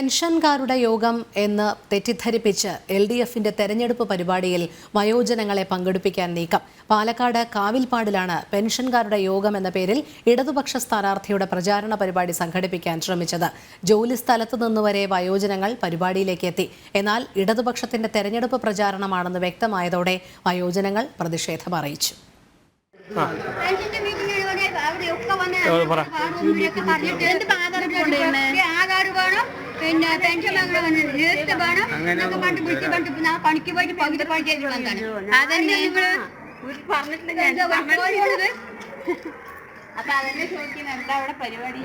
പെൻഷൻകാരുടെ യോഗം എന്ന് തെറ്റിദ്ധരിപ്പിച്ച് L D എഫിന്റെ തെരഞ്ഞെടുപ്പ് പരിപാടിയിൽ വയോജനങ്ങളെ പങ്കെടുപ്പിക്കാൻ നീക്കം. പാലക്കാട് കാവിൽപ്പാടിലാണ് പെൻഷൻകാരുടെ യോഗം എന്ന പേരിൽ ഇടതുപക്ഷ സ്ഥാനാർത്ഥിയുടെ പ്രചാരണ പരിപാടി സംഘടിപ്പിക്കാൻ ശ്രമിച്ചത്. ജോലി സ്ഥലത്തു നിന്നുവരെ വയോജനങ്ങൾ പരിപാടിയിലേക്ക് എത്തി. എന്നാൽ ഇടതുപക്ഷത്തിന്റെ തെരഞ്ഞെടുപ്പ് പ്രചാരണമാണെന്ന് വ്യക്തമായതോടെ വയോജനങ്ങൾ പ്രതിഷേധം അറിയിച്ചു. പെൻഷന്റെ അവിടെയൊക്കെ വന്ന് പറ. പറഞ്ഞിട്ട് ആധാർ ആധാർ വേണം. പിന്നെ പെൻഷൻ വേണം. രജിസ്റ്റർ വേണം എന്നൊക്കെ പറഞ്ഞിട്ട് വിളിച്ച് പറഞ്ഞിട്ട് ഞാൻ പണിക്ക് പോയിട്ട് പകുതി പണി ചെയ്തിട്ടുള്ളതാണ് അതന്നെ നിങ്ങൾ പറഞ്ഞിട്ടില്ല അപ്പൊ അതന്നെ ചോദിക്കുന്നത് എന്താ അവിടെ പരിപാടി?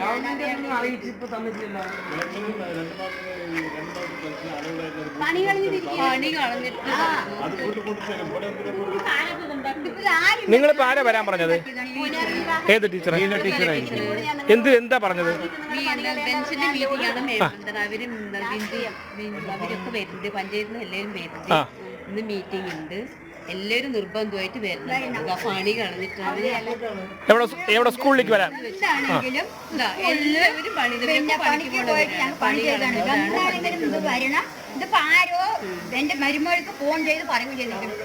പണി കഴിഞ്ഞിരിക്കുക പണി കളഞ്ഞിട്ട് നിങ്ങളിപ്പോ ആരാ വരാൻ പറഞ്ഞത്? ഏത് ടീച്ചർ എന്ത് എന്താ പറഞ്ഞത്? അവർ അവരൊക്കെ വരുന്നുണ്ട്. പഞ്ചായത്തിൽ എല്ലാവരും വരുന്നുണ്ട്. ആ. ഇന്ന് മീറ്റിംഗ് ഉണ്ട്. എല്ലാവരും നിർബന്ധമായിട്ട് വരണം പണി കളഞ്ഞിട്ട് എവിടെ എവിടെ സ്കൂളിലേക്ക് വരാം എന്താണെങ്കിലും എല്ലാവരും പണി പണിക്ക് പോയിട്ട് ഞാൻ പണി ചെയ്താണ്. എന്താണെങ്കിലും ഇത് വരണം. ഇതിപ്പോ ആരോ എന്റെ മരുമകൾക്ക് ഫോൺ ചെയ്ത് പറയുകയും ചെയ്തിട്ടുണ്ട്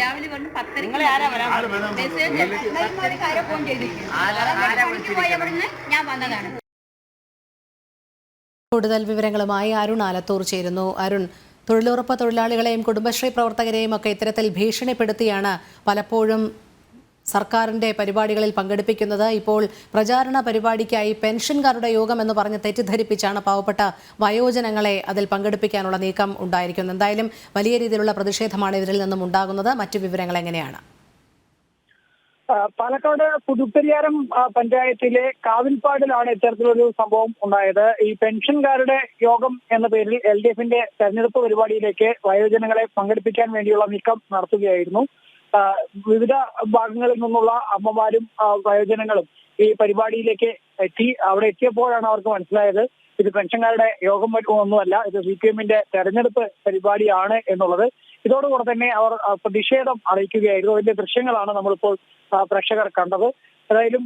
രാവിലെ പത്തരക്ക് മെസ്സേജ് മരുമകൾക്ക് ആരോ ഫോൺ ഞാൻ വന്നതാണ്. കൂടുതൽ വിവരങ്ങളുമായി അരുൺ ആലത്തൂർ ചേരുന്നു. അരുൺ തൊഴിലുറപ്പ് തൊഴിലാളികളെയും കുടുംബശ്രീ പ്രവർത്തകരെയും ഒക്കെ ഇത്തരത്തിൽ ഭീഷണിപ്പെടുത്തിയാണ് പലപ്പോഴും സർക്കാരിന്റെ പരിപാടികളിൽ പങ്കെടുപ്പിക്കുന്നത്. ഇപ്പോൾ പ്രചാരണ പരിപാടിക്കായി പെൻഷൻകാരുടെ യോഗം എന്ന് പറഞ്ഞ് തെറ്റിദ്ധരിപ്പിച്ചാണ് പാവപ്പെട്ട വയോജനങ്ങളെ അതിൽ പങ്കെടുപ്പിക്കാനുള്ള നീക്കം ഉണ്ടായിരിക്കുന്നത്. എന്തായാലും വലിയ രീതിയിലുള്ള പ്രതിഷേധമാണ് ഇവരിൽ നിന്നും ഉണ്ടാകുന്നത്. മറ്റു വിവരങ്ങൾ എങ്ങനെയാണ്? പാലക്കാട് പുതുപ്പരിയാരം പഞ്ചായത്തിലെ കാവിൽപ്പാടിലാണ് ഇത്തരത്തിലൊരു സംഭവം ഉണ്ടായത്. ഈ പെൻഷൻകാരുടെ യോഗം എന്ന പേരിൽ എൽ ഡി എഫിന്റെ തെരഞ്ഞെടുപ്പ് പരിപാടിയിലേക്ക് വയോജനങ്ങളെ പങ്കെടുപ്പിക്കാൻ വേണ്ടിയുള്ള നീക്കം നടത്തുകയായിരുന്നു. വിവിധ ഭാഗങ്ങളിൽ നിന്നുള്ള അമ്മമാരും വയോജനങ്ങളും ഈ പരിപാടിയിലേക്ക് എത്തി. അവിടെ എത്തിയപ്പോഴാണ് അവർക്ക് മനസ്സിലായത് ഇത് പെൻഷൻകാരുടെ യോഗം ഒന്നുമല്ല ഇത് സി പി എമ്മിന്റെ തെരഞ്ഞെടുപ്പ് പരിപാടിയാണ് എന്നുള്ളത്. ഇതോടുകൂടെ തന്നെ അവർ പ്രതിഷേധം അറിയിക്കുകയായിരുന്നു. അതിന്റെ ദൃശ്യങ്ങളാണ് നമ്മളിപ്പോൾ പ്രേക്ഷകർ കണ്ടത്. ഏതായാലും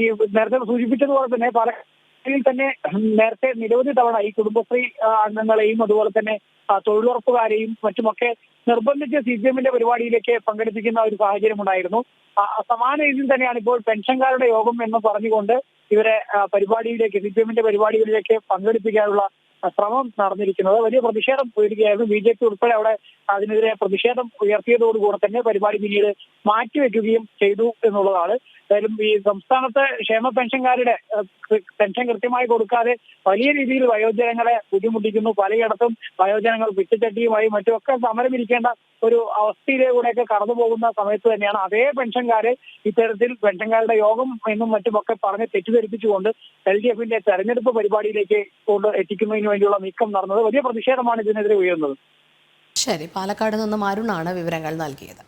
ഈ നേരത്തെ സൂചിപ്പിച്ചതുപോലെ തന്നെ പാലക്കാടിൽ തന്നെ നേരത്തെ നിരവധി തവണ ഈ കുടുംബശ്രീ അംഗങ്ങളെയും അതുപോലെ തന്നെ തൊഴിലുറപ്പുകാരെയും മറ്റുമൊക്കെ നിർബന്ധിച്ച് സി പി എമ്മിന്റെ പരിപാടിയിലേക്ക് പങ്കെടുപ്പിക്കുന്ന ഒരു സാഹചര്യം ഉണ്ടായിരുന്നു സമാന രീതിയിൽ തന്നെയാണ് ഇപ്പോൾ പെൻഷൻകാരുടെ യോഗം എന്ന് പറഞ്ഞുകൊണ്ട് ഇവരെ പരിപാടിയിലേക്ക് സി പി എമ്മിന്റെ പരിപാടികളിലേക്ക് പങ്കെടുപ്പിക്കാനുള്ള ശ്രമം നടന്നിരിക്കുന്നത്. വലിയ പ്രതിഷേധം ഉയരുകയായിരുന്നു. ബി ജെ പി ഉൾപ്പെടെ അവിടെ അതിനെതിരെ പ്രതിഷേധം ഉയർത്തിയതോടുകൂടെ തന്നെ പരിപാടി പിന്നീട് മാറ്റിവെക്കുകയും ചെയ്തു എന്നുള്ളതാണ്. എന്തായാലും ഈ സംസ്ഥാനത്തെ ക്ഷേമ പെൻഷൻകാരുടെ പെൻഷൻ കൃത്യമായി കൊടുക്കാതെ വലിയ രീതിയിൽ വയോജനങ്ങളെ ബുദ്ധിമുട്ടിക്കുന്നു. പലയിടത്തും വയോജനങ്ങൾ പിച്ചച്ചട്ടിയുമായി മറ്റുമൊക്കെ സമരമിരിക്കേണ്ട ഒരു അവസ്ഥയിലൂടെയൊക്കെ കടന്നു പോകുന്ന സമയത്ത് തന്നെയാണ് അതേ പെൻഷൻകാരെ ഇത്തരത്തിൽ പെൻഷൻകാരുടെ യോഗം എന്നും മറ്റുമൊക്കെ പറഞ്ഞ് തെറ്റിദ്ധരിപ്പിച്ചുകൊണ്ട് എൽ ഡി എഫിന്റെ തെരഞ്ഞെടുപ്പ് പരിപാടിയിലേക്ക് കൊണ്ട് എത്തിക്കുന്നതിന് വേണ്ടിയുള്ള നീക്കം നടന്നത് വലിയ പ്രതിഷേധമാണ് ഇതിനെതിരെ ഉയർന്നത് ശരി പാലക്കാട് നിന്നും അരുണാണ് വിവരങ്ങൾ നൽകിയത്.